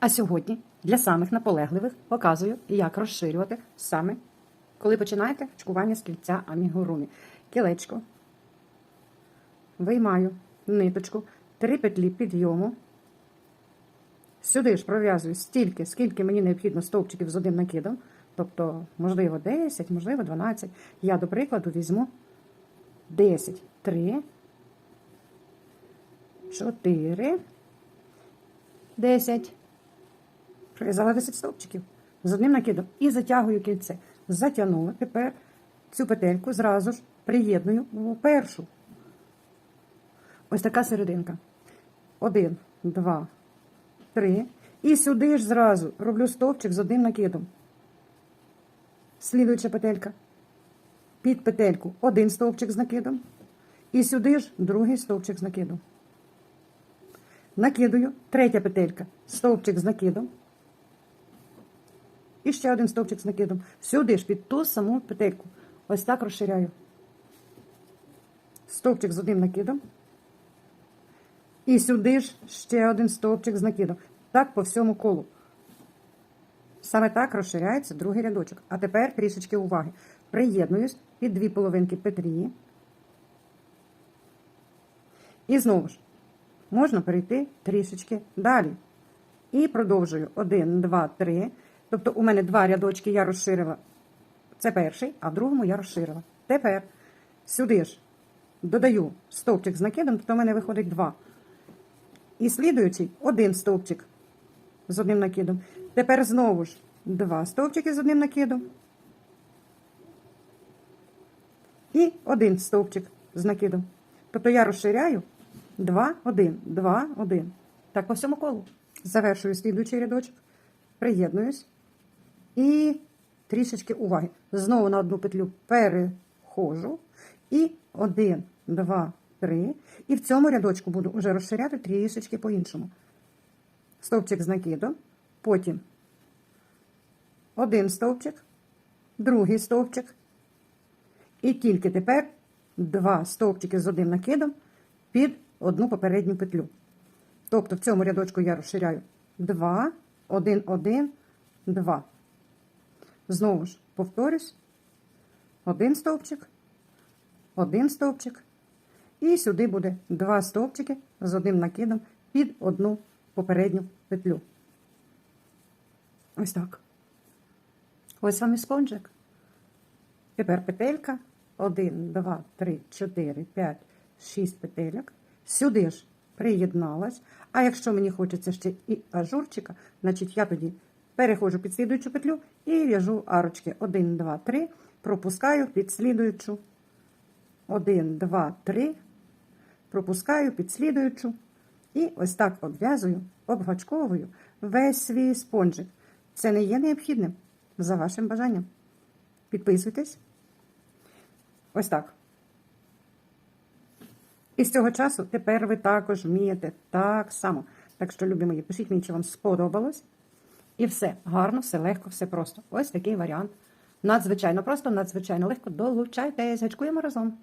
А сьогодні для самих наполегливих показую, як розширювати саме, коли починаєте чкування з кільця амігурумі. Кілечко. Виймаю ниточку, три петлі підйому. Сюди ж пров'язую стільки, скільки мені необхідно стовпчиків з одним накидом. Тобто, можливо, 10, можливо, 12. Я, до прикладу, візьму 10, 3, 4, 10. Пров'язала 10 стовпчиків з одним накидом і затягую кільце. Затягнула. Тепер цю петельку зразу ж приєдную у першу. Ось така серединка. Один, два, три. І сюди ж зразу роблю стовпчик з одним накидом. Слідуюча петелька. Під петельку один стовпчик з накидом. І сюди ж другий стовпчик з накидом. Накидую, третя петелька, стовпчик з накидом. І ще один стовпчик з накидом. Сюди ж під ту саму петельку. Ось так розширяю. Стовпчик з одним накидом. І сюди ж ще один стовпчик з накидом. Так по всьому колу. Саме так розширяється другий рядочок. А тепер трішечки уваги. Приєднуюсь під дві половинки петлі. І знову ж можна перейти трішечки далі. І продовжую. Один, два, три. Тобто у мене два рядочки я розширила. Це перший, а в другому я розширила. Тепер сюди ж додаю стовпчик з накидом, тобто у мене виходить два. І слідуючий один стовпчик з одним накидом. Тепер знову ж два стовпчики з одним накидом. І один стовпчик з накидом. Тобто я розширяю 2, 1, 2, 1. Так по всьому колу. Завершую слідуючий рядочок. Приєднуюсь. І трішечки уваги. Знову на одну петлю перехожу. І 1, 2, 3. І в цьому рядочку буду вже розширяти трішечки по-іншому. Стовпчик з накидом. Потім один стовпчик, другий стовпчик. І тільки тепер два стовпчики з одним накидом під одну попередню петлю. Тобто в цьому рядочку я розширяю 2, 1, 1, 2. Знову ж повторюсь. Один стовпчик, один стовпчик. І сюди буде два стовпчики з одним накидом під одну попередню петлю. Ось так. Ось вам і спонжик. Тепер петелька. 1, 2, 3, 4, 5, 6 петельок. Сюди ж приєдналась. А якщо мені хочеться ще і ажурчика, значить я тоді переходжу під слідуючу петлю і в'яжу арочки 1, 2, 3, пропускаю під слідуючу. 1, 2, 3, пропускаю під слідуючу. І ось так обв'язую, обгачковую весь свій спонжик. Це не є необхідним за вашим бажанням. Підписуйтесь. Ось так. І з цього часу тепер ви також вмієте так само. Так що, любі мої, пишіть мені, чи вам сподобалось. І все гарно, все легко, все просто. Ось такий варіант. Надзвичайно просто, надзвичайно легко. Долучайтесь, гачкуємо разом.